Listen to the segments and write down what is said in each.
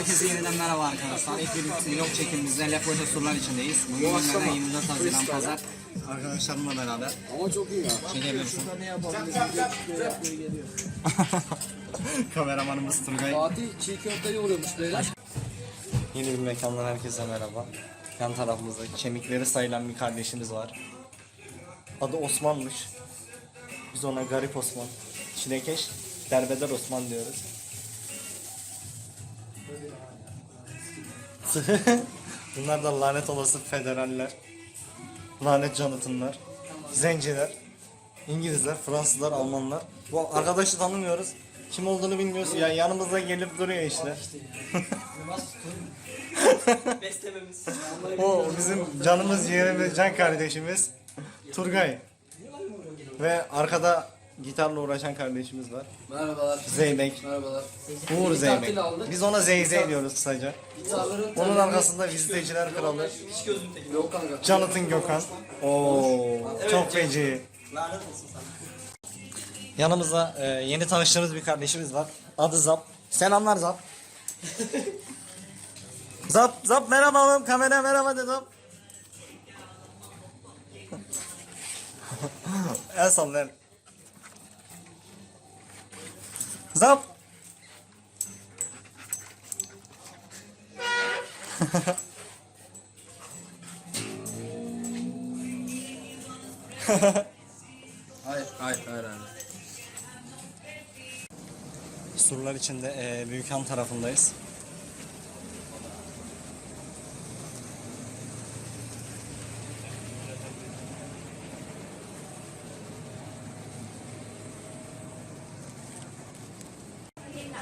Herkese yeniden merhaba arkadaşlar. İlk bir vlog çekimimizde Lefkoşa surlar içindeyiz. Bugün günlerden 24 Haziran Pazar. Arkadaşlarımla beraber Ama çok iyi ya. çekebilirsin. Kameramanımız Turgay. Fatih çiğ köfte yoğuruyormuş beyler. Yeni bir mekandan herkese merhaba. Yan tarafımızda kemikleri sayılan bir kardeşimiz var. Adı Osman'mış. Biz ona Garip Osman, Çilekeş, Derbeder Osman diyoruz. Bunlar da lanet olası federaller. Lanet Jonathan'lar. Zenciler. İngilizler, Fransızlar, Almanlar. Bu arkadaşı tanımıyoruz. Kim olduğunu bilmiyoruz. Ya yanımızda gelip duruyor işte. o bizim canımız yerimiz can kardeşimiz Turgay. Ve arkada gitarla uğraşan kardeşimiz var. Merhabalar. Zeybek. Merhabalar. Uğur Zeybek. Biz ona Zeyzey diyoruz kısaca. Gitarların Onun arkasında viziteciler kralı Yok kanka. Jonathan Gökhan. Oo, çok feci. Yanımızda e, yeni tanıştığımız bir kardeşimiz var. Adı Zap. Selamlar Zap. Zap, Zap merhaba oğlum. Kamera merhaba de Zap. El salla el. Zap. Hayır, hayır, hayır, hayır. Surlar içinde e, Büyükhan tarafındayız.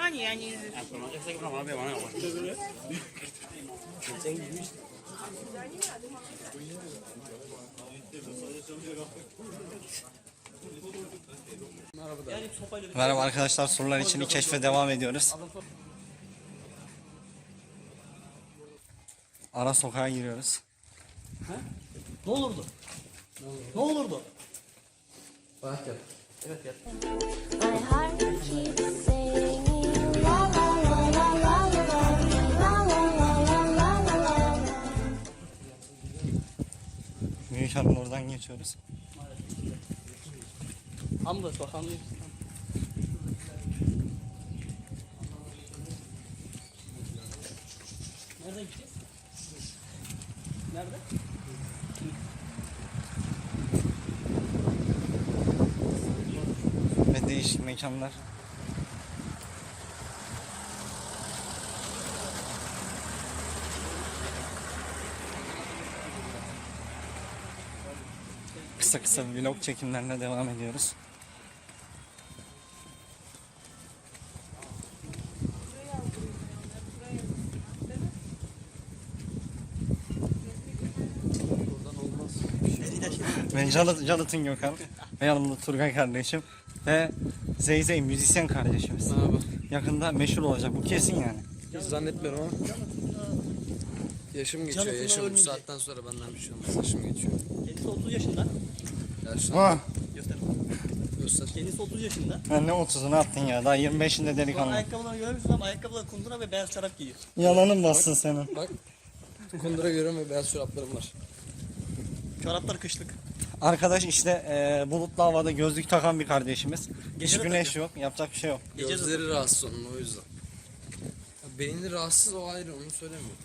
saniye yani. Merhaba arkadaşlar sorular için keşfe devam ediyoruz. Ara sokağa giriyoruz. Ha? Ne olurdu? Ne olurdu? Ne? Bak yap. Evet yap. Mekanın oradan geçiyoruz. Ambulans bakanlığı. Nerede gideceğiz? Nerede? Ve değişik mekanlar. Kısa kısa vlog çekimlerine devam ediyoruz. Ben Jonathan, Jonathan Gökhan ve yanımda Turgay kardeşim ve Zeyzey müzisyen kardeşimiz. Merhaba. Yakında meşhur olacak bu kesin yani. Hiç zannetmiyorum ama. Yaşım geçiyor, yaşım bu ölmeyecek. saatten sonra benden bir şey olmaz. Yaşım geçiyor. Kendisi 30 yaşında. Ha, Göster. göster. Kendisi 30 yaşında. ben ne 30'unu attın ya daha 25'inde Şu an delikanlı. ayakkabılarını görmüşsün ama ayakkabılar kundura ve beyaz çorap giyiyor. Yalanın bassın senin. Bak. Kundura görüyorum ve beyaz çoraplarım var. Çoraplar kışlık. Arkadaş işte e, bulutlu havada gözlük takan bir kardeşimiz. Hiç Gece de güneş yok yapacak bir şey yok. Gece de Gözleri rahatsız onun o yüzden. Ya Beyni rahatsız o ayrı onu söylemiyorum.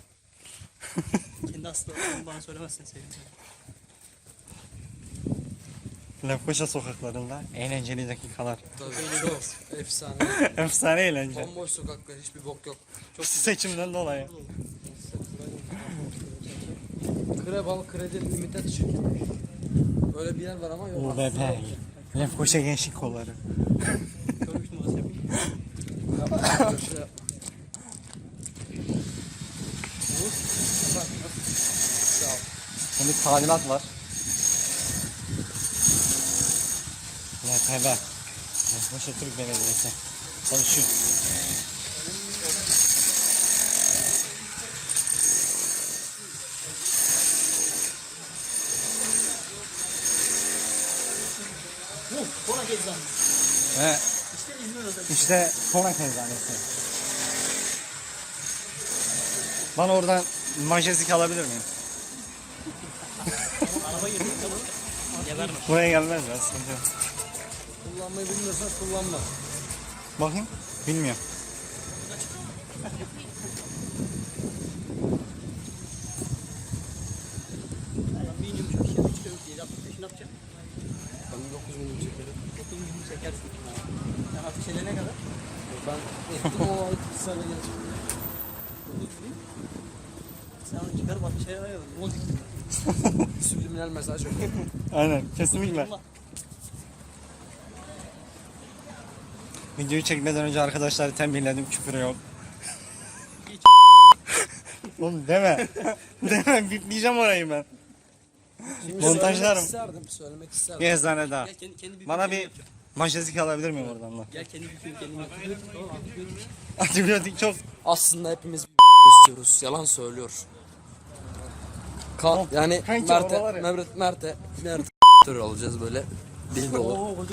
Kendi hastalıklarını bana söylemezsen sevinirim. Lefkoşa sokaklarında eğlenceli dakikalar. Tabii çok efsane. Efsane eğlence. Bomboş sokaklar hiçbir bok yok. Seçimden dolayı. Krebal kredi limited şirket. Öyle bir yer var ama yok. UBP. Lefkoşa Gençlik Kolları. Şimdi talimat var. LTB. Başa Türk Belediyesi. Çalışıyor. Bu Konak eczanesi. Ve İşte İzmir işte Konak Eczanesi. Bana oradan majezik alabilir miyim? Araba mi? Buraya gelmez ya sıkıntı. Kullanmayı bilmiyorsan kullanma. Bakayım. Bilmiyorum. Şey. Ben 9 milim çekerim. Dokuz yumuşak çekersin. Sen artık şeyle ne kadar? Ben ettim o ay bir sene. Sen onu çıkar bak şey ayarladın. On diktim. Subliminal mesaj yok. Aynen. Kesinlikle. Videoyu çekmeden önce arkadaşları tembihledim küfür yok. Oğlum deme. deme bipleyeceğim orayı ben. Şimdi Montajlarım. Söylemek isterdim, söylemek isterdim. Bir daha. Gel kendi, kendi Bana bir majezik alabilir miyim oradan da? Gel kendi yap. Tamam antibiyotik. Antibiyotik çok. Aslında hepimiz istiyoruz. Yalan söylüyor. Ka yani Mert'e. Mert'e, Mert'e, Mert'e olacağız böyle. Braveheart.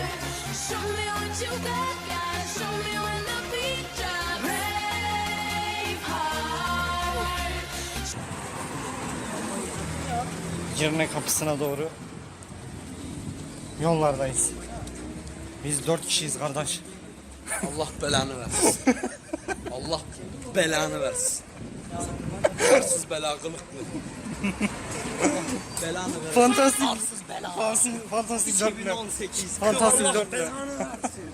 Girne kapısına doğru yollardayız. Biz dört kişiyiz kardeş. Allah belanı versin. Allah belanı versin. Arsız bela kılıklı. Belanı ver. Fantastik. Arsız bela. Fantastik, fantastik dörtlü. 2018. Fantastik Allah dörtlü. belanı versin.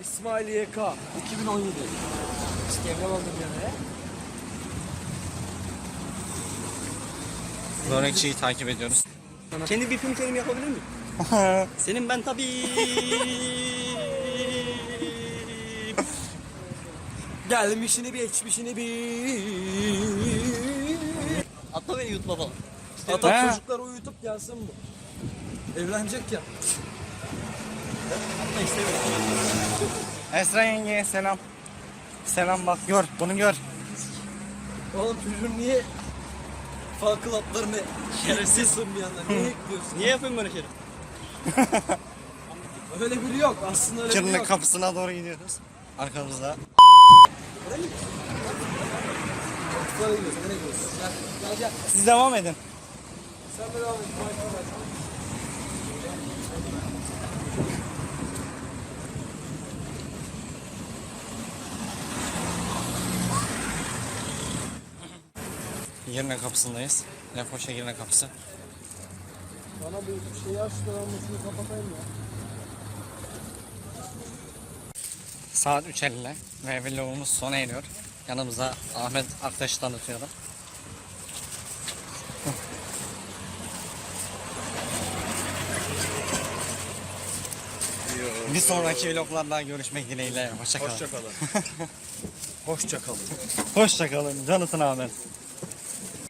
İsmail YK 2017. İskemle aldım yani. Börekçiyi takip ediyoruz. Kendi bir film terim yapabilir miyim? Senin ben tabii. Gelmişini bir geçmişini bir. Atla beni YouTube'a falan. Ata He. çocuklar uyutup gelsin bu. Evlenecek ya. Atla istemiyorum. Esra yengeye selam. Selam bak gör bunu gör. Oğlum çocuğum niye fan club'larını şerefsizsin bir yandan? Niye ekliyorsun? Niye yapayım böyle şeyleri? Öyle biri yok. Aslında öyle biri yok. kapısına doğru gidiyoruz. Arkamızda. Nereye gidiyorsun? Nereye gidiyorsun? Gel, gel, gel. Siz devam edin. Sen de devam et. Girne kapısındayız. Lefkoşa Girne kapısı. Bana bu şeyi aç da ben kapatayım ya. Saat 3.50 ve vlogumuz sona eriyor. Yanımıza Ahmet Aktaş'ı tanıtıyorum. Bir sonraki vloglarla görüşmek dileğiyle. Hoşçakalın. Hoşçakalın. Hoşçakalın. Hoşçakalın. Jonathan Ahmet.